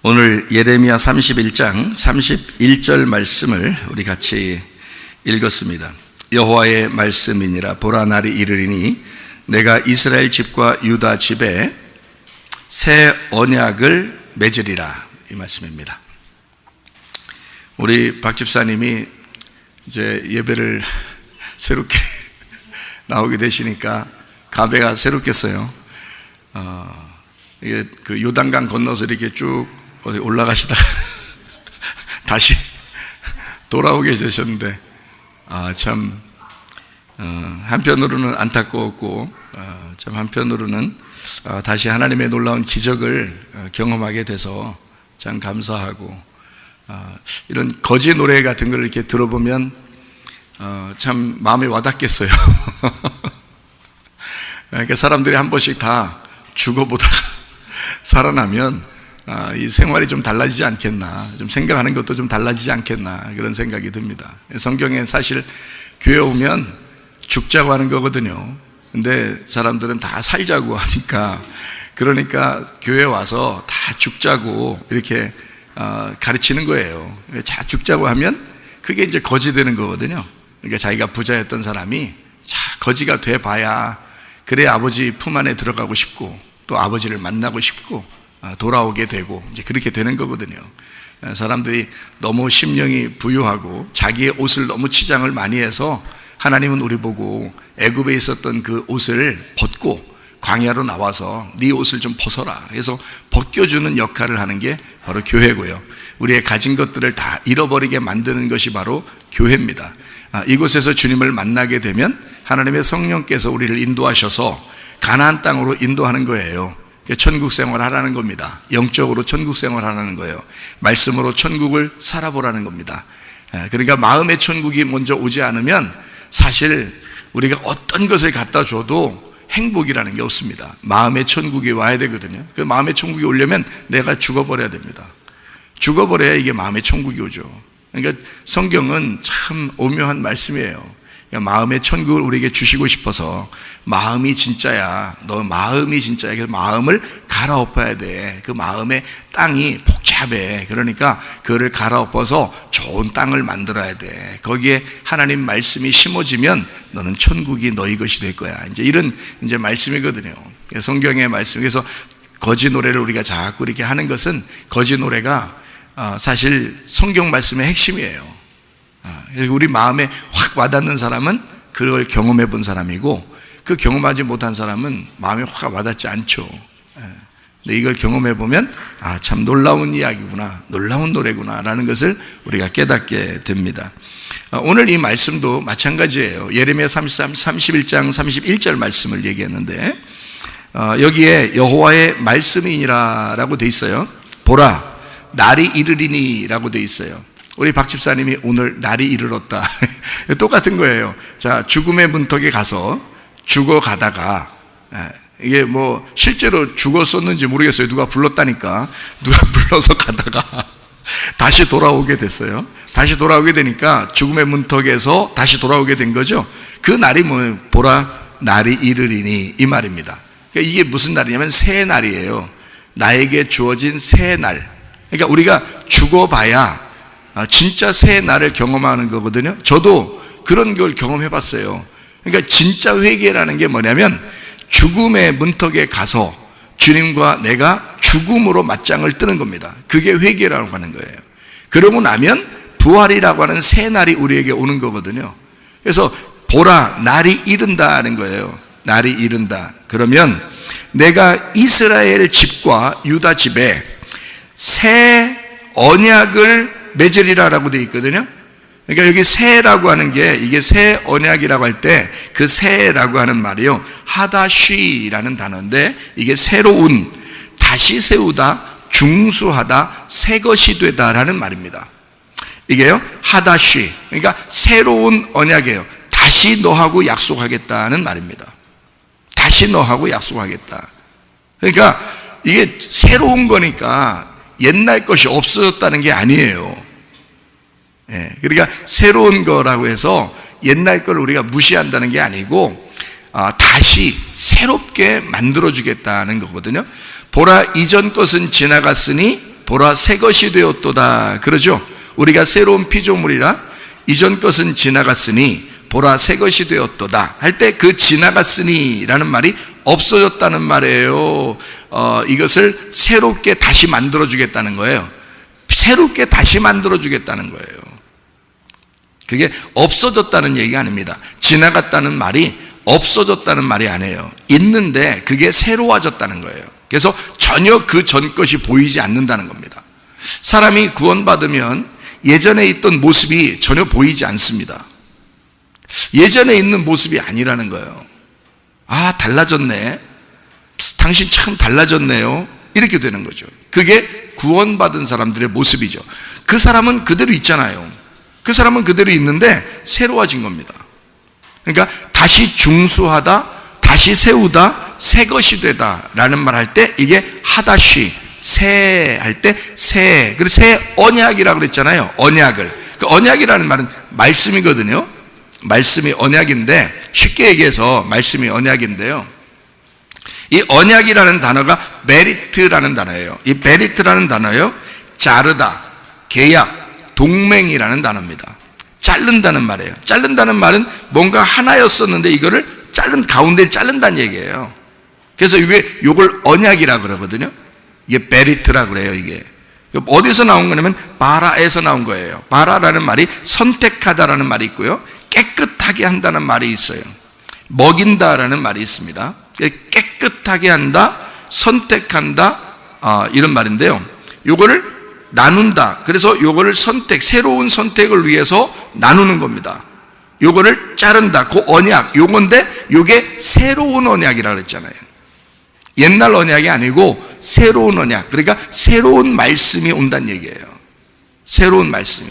오늘 예레미야 31장 31절 말씀을 우리 같이 읽었습니다. 여호와의 말씀이니라 보라 날이 이르리니 내가 이스라엘 집과 유다 집에 새 언약을 맺으리라 이 말씀입니다. 우리 박 집사님이 이제 예배를 새롭게 나오게 되시니까 가배가 새롭겠어요. 어, 이게 그 요단강 건너서 이렇게 쭉 어디 올라가시다가 다시 돌아오게 되셨는데 아 참 어, 한편으로는 안타까웠고 어, 참 한편으로는 어, 다시 하나님의 놀라운 기적을 어, 경험하게 돼서 참 감사하고 어, 이런 거지 노래 같은 걸 이렇게 들어보면 어, 참 마음에 와닿겠어요. 그러니까 사람들이 한 번씩 다 죽어보다가 살아나면 아, 이 생활이 좀 달라지지 않겠나, 좀 생각하는 것도 좀 달라지지 않겠나 그런 생각이 듭니다. 성경에 사실 교회 오면 죽자고 하는 거거든요. 근데 사람들은 다 살자고 하니까 그러니까 교회 와서 다 죽자고 이렇게 어, 가르치는 거예요. 자 죽자고 하면 그게 이제 거지 되는 거거든요. 그러니까 자기가 부자였던 사람이 자 거지가 돼 봐야 그래 아버지 품 안에 들어가고 싶고 또 아버지를 만나고 싶고 아, 돌아오게 되고 이제 그렇게 되는 거거든요. 아, 사람들이 너무 심령이 부유하고 자기의 옷을 너무 치장을 많이 해서 하나님은 우리 보고 애굽에 있었던 그 옷을 벗고 광야로 나와서 네 옷을 좀 벗어라. 그래서 벗겨주는 역할을 하는 게 바로 교회고요. 우리의 가진 것들을 다 잃어버리게 만드는 것이 바로 교회입니다. 아, 이곳에서 주님을 만나게 되면 하나님의 성령께서 우리를 인도하셔서 가나안 땅으로 인도하는 거예요. 천국 생활 하라는 겁니다. 영적으로 천국 생활 하라는 거예요. 말씀으로 천국을 살아보라는 겁니다. 예, 그러니까 마음의 천국이 먼저 오지 않으면 사실 우리가 어떤 것을 갖다 줘도 행복이라는 게 없습니다. 마음의 천국이 와야 되거든요. 그 마음의 천국이 오려면 내가 죽어버려야 됩니다. 죽어버려야 이게 마음의 천국이 오죠. 그러니까 성경은 참 오묘한 말씀이에요. 그러니까 마음의 천국을 우리에게 주시고 싶어서 마음이 진짜야. 너 마음이 진짜야. 그래서 마음을 갈아엎어야 돼. 그 마음의 땅이 복잡해. 그러니까 그거를 갈아엎어서 좋은 땅을 만들어야 돼. 거기에 하나님 말씀이 심어지면 너는 천국이 너희 것이 될 거야. 이제 이런 이제 말씀이거든요. 성경의 말씀. 그래서 거지 노래를 우리가 자꾸 이렇게 하는 것은 거지 노래가 어, 사실 성경 말씀의 핵심이에요. 어, 우리 마음에 확 와닿는 사람은 그걸 경험해 본 사람이고 그 경험하지 못한 사람은 마음에 확 와닿지 않죠. 예. 근데 이걸 경험해 보면 아 참 놀라운 이야기구나, 놀라운 노래구나라는 것을 우리가 깨닫게 됩니다. 어, 오늘 이 말씀도 마찬가지예요. 예레미야 33, 31장 31절 말씀을 얘기했는데 여기에 여호와의 말씀이니라라고 돼 있어요. 보라 날이 이르리니라고 돼 있어요. 우리 박 집사님이 오늘 날이 이르렀다. 똑같은 거예요. 자, 죽음의 문턱에 가서 죽어 가다가, 이게 뭐 실제로 죽었었는지 모르겠어요. 누가 불렀다니까. 누가 불러서 가다가 다시 돌아오게 됐어요. 다시 돌아오게 되니까 죽음의 문턱에서 다시 돌아오게 된 거죠. 그 날이 뭐, 보라, 날이 이르리니 이 말입니다. 그러니까 이게 무슨 날이냐면 새 날이에요. 나에게 주어진 새 날. 그러니까 우리가 죽어봐야 아, 진짜 새 날을 경험하는 거거든요. 저도 그런 걸 경험해 봤어요. 그러니까 진짜 회개라는 게 뭐냐면 죽음의 문턱에 가서 주님과 내가 죽음으로 맞짱을 뜨는 겁니다. 그게 회개라고 하는 거예요. 그러고 나면 부활이라고 하는 새 날이 우리에게 오는 거거든요. 그래서 보라, 날이 이른다는 거예요. 날이 이른다. 그러면 내가 이스라엘 집과 유다 집에 새 언약을 맺으리라라고 되어 있거든요. 그러니까 여기 새라고 하는 게 이게 새 언약이라고 할 때 그 새라고 하는 말이요 하다쉬라는 단어인데 이게 새로운 다시 세우다 중수하다 새 것이 되다라는 말입니다. 이게요 하다쉬 그러니까 새로운 언약이에요. 다시 너하고 약속하겠다는 말입니다. 다시 너하고 약속하겠다. 그러니까 이게 새로운 거니까 옛날 것이 없어졌다는 게 아니에요. 예, 그러니까 새로운 거라고 해서 옛날 걸 우리가 무시한다는 게 아니고 아, 다시 새롭게 만들어 주겠다는 거거든요. 보라 이전 것은 지나갔으니 보라 새 것이 되었도다. 그러죠? 우리가 새로운 피조물이라 이전 것은 지나갔으니 보라 새 것이 되었도다. 할 때 그 지나갔으니라는 말이 없어졌다는 말이에요. 어, 이것을 새롭게 다시 만들어 주겠다는 거예요. 새롭게 다시 만들어 주겠다는 거예요. 그게 없어졌다는 얘기가 아닙니다. 지나갔다는 말이 없어졌다는 말이 아니에요. 있는데 그게 새로워졌다는 거예요. 그래서 전혀 그 전 것이 보이지 않는다는 겁니다. 사람이 구원받으면 예전에 있던 모습이 전혀 보이지 않습니다. 예전에 있는 모습이 아니라는 거예요. 아, 달라졌네. 당신 참 달라졌네요. 이렇게 되는 거죠. 그게 구원받은 사람들의 모습이죠. 그 사람은 그대로 있잖아요. 그 사람은 그대로 있는데 새로워진 겁니다. 그러니까 다시 중수하다, 다시 세우다, 새 것이 되다라는 말 할 때 이게 하다시 새 할 때 새. 그리고 새 언약이라고 그랬잖아요. 언약을. 그 언약이라는 말은 말씀이거든요. 말씀이 언약인데 쉽게 얘기해서 말씀이 언약인데요. 이 언약이라는 단어가 메리트라는 단어예요. 이 메리트라는 단어요. 자르다, 계약, 동맹이라는 단어입니다. 자른다는 말이에요. 자른다는 말은 뭔가 하나였었는데 이거를 자른 가운데 자른다는 얘기예요. 그래서 이게 요걸 언약이라 그러거든요. 이게 베리트라 그래요, 이게. 어디서 나온 거냐면 바라에서 나온 거예요. 바라라는 말이 선택하다라는 말이 있고요. 깨끗하게 한다는 말이 있어요. 먹인다라는 말이 있습니다. 깨끗하게 한다, 선택한다, 아, 이런 말인데요. 요거를 나눈다. 그래서 요거를 선택, 새로운 선택을 위해서 나누는 겁니다. 요거를 자른다. 그 언약, 요건데 요게 새로운 언약이라 그랬잖아요. 옛날 언약이 아니고 새로운 언약. 그러니까 새로운 말씀이 온다는 얘기예요. 새로운 말씀이.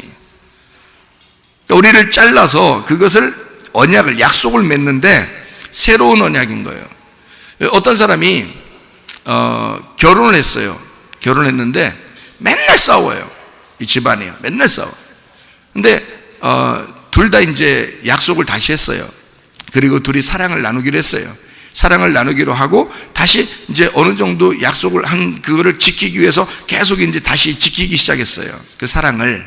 그러니까 우리를 잘라서 그것을 언약을 약속을 맺는데 새로운 언약인 거예요. 어떤 사람이 어, 결혼을 했어요. 결혼했는데 맨날 싸워요. 이 집안이요. 맨날 싸워. 근데 어, 둘 다 이제 약속을 다시 했어요. 그리고 둘이 사랑을 나누기로 했어요. 사랑을 나누기로 하고 다시 이제 어느 정도 약속을 한 그거를 지키기 위해서 계속 이제 다시 지키기 시작했어요. 그 사랑을.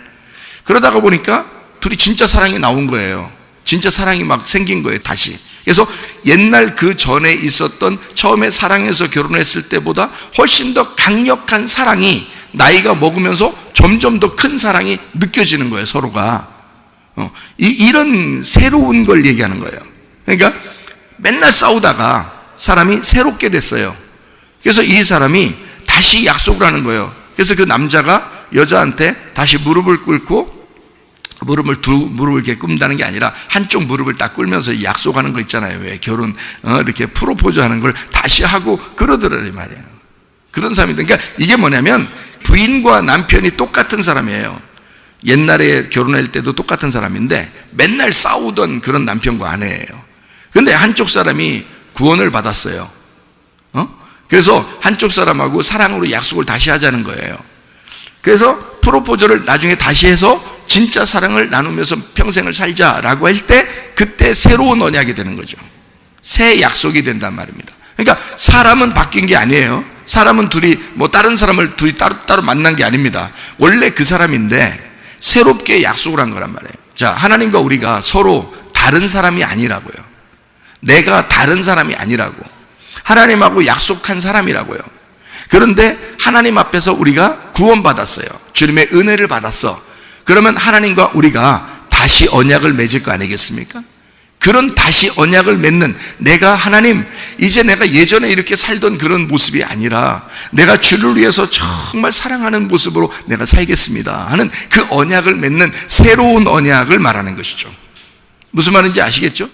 그러다가 보니까 둘이 진짜 사랑이 나온 거예요. 진짜 사랑이 막 생긴 거예요, 다시. 그래서 옛날 그 전에 있었던 처음에 사랑해서 결혼했을 때보다 훨씬 더 강력한 사랑이 나이가 먹으면서 점점 더 큰 사랑이 느껴지는 거예요, 서로가. 어, 이, 이런 새로운 걸 얘기하는 거예요. 그러니까 맨날 싸우다가 사람이 새롭게 됐어요. 그래서 이 사람이 다시 약속을 하는 거예요. 그래서 그 남자가 여자한테 다시 무릎을 꿇고 무릎을 두 무릎을 이렇게 꿇는다는 게 아니라 한쪽 무릎을 딱 꿇으면서 약속하는 거 있잖아요. 왜 결혼 어, 이렇게 프로포즈 하는 걸 다시 하고 그러더라는 말이에요. 그런 사람이다. 그러니까 이게 뭐냐면 부인과 남편이 똑같은 사람이에요. 옛날에 결혼할 때도 똑같은 사람인데 맨날 싸우던 그런 남편과 아내예요. 근데 한쪽 사람이 구원을 받았어요. 어? 그래서 한쪽 사람하고 사랑으로 약속을 다시 하자는 거예요. 그래서 프로포즈를 나중에 다시 해서 진짜 사랑을 나누면서 평생을 살자라고 할 때 그때 새로운 언약이 되는 거죠. 새 약속이 된단 말입니다. 그러니까 사람은 바뀐 게 아니에요. 사람은 둘이 뭐 다른 사람을 둘이 따로 따로 만난 게 아닙니다. 원래 그 사람인데 새롭게 약속을 한 거란 말이에요. 자, 하나님과 우리가 서로 다른 사람이 아니라고요. 내가 다른 사람이 아니라고. 하나님하고 약속한 사람이라고요. 그런데 하나님 앞에서 우리가 구원받았어요. 주님의 은혜를 받았어. 그러면 하나님과 우리가 다시 언약을 맺을 거 아니겠습니까? 그런 다시 언약을 맺는 내가 하나님 이제 내가 예전에 이렇게 살던 그런 모습이 아니라 내가 주를 위해서 정말 사랑하는 모습으로 내가 살겠습니다 하는 그 언약을 맺는 새로운 언약을 말하는 것이죠. 무슨 말인지 아시겠죠?